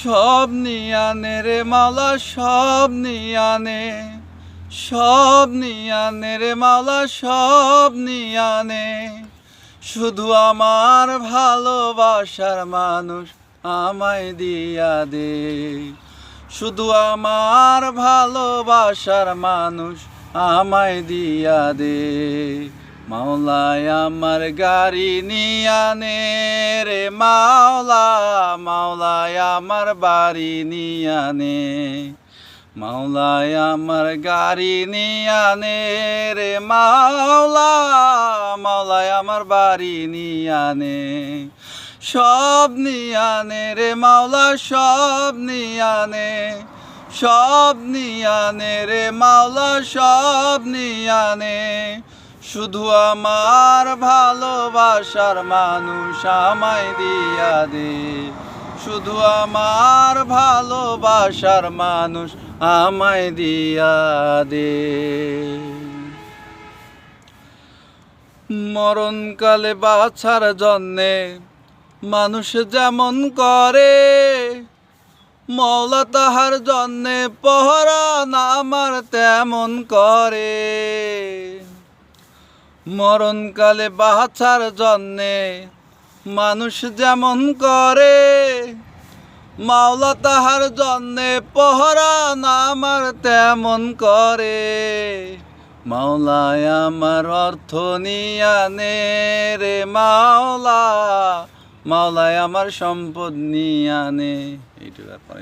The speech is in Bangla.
সব নিয়ানে রে মাওলা সব নিয়ানে সব নিয়ানে রে মাওলা সব নিয়ানে শুধু আমার ভালোবাসার মানুষ আমায় দিয়া দে। শুধু আমার ভালোবাসার মানুষ আমায় দিয়া দে। মাওলায় আমার গাড়ি নিয়ানে রে মাওলা মাওলায় আমার বাড়ি নিয়ানে মাওলায় আমার গাড়ি নিয়ানে রে মাওলা মাওলায় আমার বাড়ি নিয়ানে সব নিয়ানে রে মাওলা সব নিয়ানে সব নিয়ানে রে মাওলা সব নিয়ানে শুধু আমার ভালোবাসার মানুষ আমায় দিয়া দে। শুধু আমার ভালোবাসার মানুষ আমায় দিয়া দে। মরণকালে বাছার জন্যে মানুষ যেমন করে মৌলা তাহার জন্যে পহরান আমার তেমন করে। মরণকালে বাছার জন্যে মানুষ যেমন করে, মাওলা তাহার জন্যে পহরান আমার তেমন করে মাওলায় আমার অর্থ নিয়ানে রে মাওলা, মাওলায় আমার সম্পদ নিয়ানে এইটুকু।